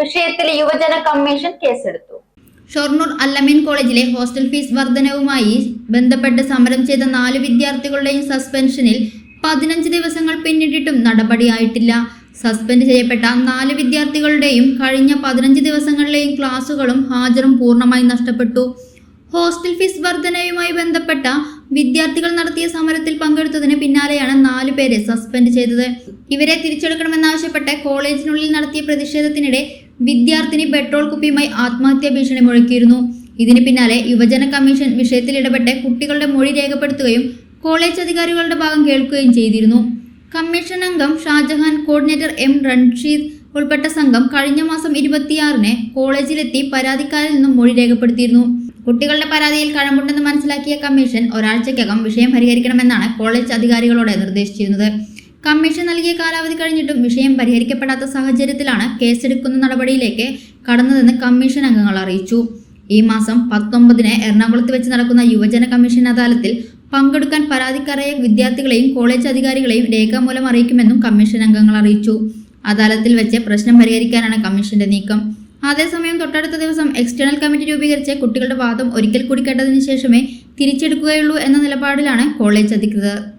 വിഷയത്തിൽ യുവജന കമ്മീഷൻ കേസെടുത്തു. ഷൊർണൂർ അല്ലമീൻ കോളേജിലെ ഹോസ്റ്റൽ ഫീസ് വർധനവുമായി ബന്ധപ്പെട്ട് സമരം ചെയ്ത നാല് വിദ്യാർത്ഥികളുടെയും സസ്പെൻഷനിൽ പതിനഞ്ച് ദിവസങ്ങൾ പിന്നിട്ടിട്ടും നടപടിയായിട്ടില്ല. സസ്പെൻഡ് ചെയ്യപ്പെട്ട നാല് വിദ്യാർത്ഥികളുടെയും കഴിഞ്ഞ പതിനഞ്ച് ദിവസങ്ങളിലെയും ക്ലാസുകളും ഹാജറും പൂർണമായി നഷ്ടപ്പെട്ടു. ഹോസ്റ്റൽ ഫീസ് വർധനയുമായി ബന്ധപ്പെട്ട വിദ്യാർത്ഥികൾ നടത്തിയ സമരത്തിൽ പങ്കെടുത്തതിന് പിന്നാലെയാണ് നാലു പേരെ സസ്പെൻഡ് ചെയ്തത്. ഇവരെ തിരിച്ചെടുക്കണമെന്നാവശ്യപ്പെട്ട് കോളേജിനുള്ളിൽ നടത്തിയ പ്രതിഷേധത്തിനിടെ വിദ്യാർത്ഥിനി പെട്രോൾ കുപ്പിയുമായി ആത്മഹത്യാ ഭീഷണി മുഴക്കിയിരുന്നു. ഇതിന് പിന്നാലെ യുവജന കമ്മീഷൻ വിഷയത്തിൽ ഇടപെട്ട് കുട്ടികളുടെ മൊഴി രേഖപ്പെടുത്തുകയും കോളേജ് അധികാരികളുടെ ഭാഗം കേൾക്കുകയും ചെയ്തിരുന്നു. കമ്മീഷൻ അംഗം ഷാജഹാൻ കോർഡിനേറ്റർ എം റൺഷീദ് ഉൾപ്പെട്ട സംഘം കഴിഞ്ഞ മാസം ഇരുപത്തിയാറിന് കോളേജിലെത്തി പരാതിക്കാരിൽ നിന്നും മൊഴി രേഖപ്പെടുത്തിയിരുന്നു. കുട്ടികളുടെ പരാതിയിൽ കഴമ്പുണ്ടെന്ന് മനസ്സിലാക്കിയ കമ്മീഷൻ ഒരാഴ്ചയ്ക്കകം വിഷയം പരിഹരിക്കണമെന്നാണ് കോളേജ് അധികാരികളോട് നിർദ്ദേശിച്ചിരുന്നത്. കമ്മീഷൻ നൽകിയ കാലാവധി കഴിഞ്ഞിട്ടും വിഷയം പരിഹരിക്കപ്പെടാത്ത സാഹചര്യത്തിലാണ് കേസെടുക്കുന്ന നടപടിയിലേക്ക് കടന്നതെന്ന് കമ്മീഷൻ അംഗങ്ങൾ അറിയിച്ചു. ഈ മാസം പത്തൊമ്പതിന് എറണാകുളത്ത് വെച്ച് നടക്കുന്ന യുവജന കമ്മീഷൻ അദാലത്തിൽ പങ്കെടുക്കാൻ പരാതിക്കാരായ വിദ്യാർത്ഥികളെയും കോളേജ് അധികാരികളെയും രേഖാമൂലം അറിയിക്കുമെന്നും കമ്മീഷൻ അംഗങ്ങൾ അറിയിച്ചു. അദാലത്തിൽ വെച്ച് പ്രശ്നം പരിഹരിക്കാനാണ് കമ്മീഷന്റെ നീക്കം. അതേസമയം തൊട്ടടുത്ത ദിവസം എക്സ്റ്റേണൽ കമ്മിറ്റി രൂപീകരിച്ച് കുട്ടികളുടെ വാദം ഒരിക്കൽ കൂടി കേട്ടതിനു ശേഷമേ തിരിച്ചെടുക്കുകയുള്ളൂ എന്ന നിലപാടിലാണ് കോളേജ് അധികൃതർ.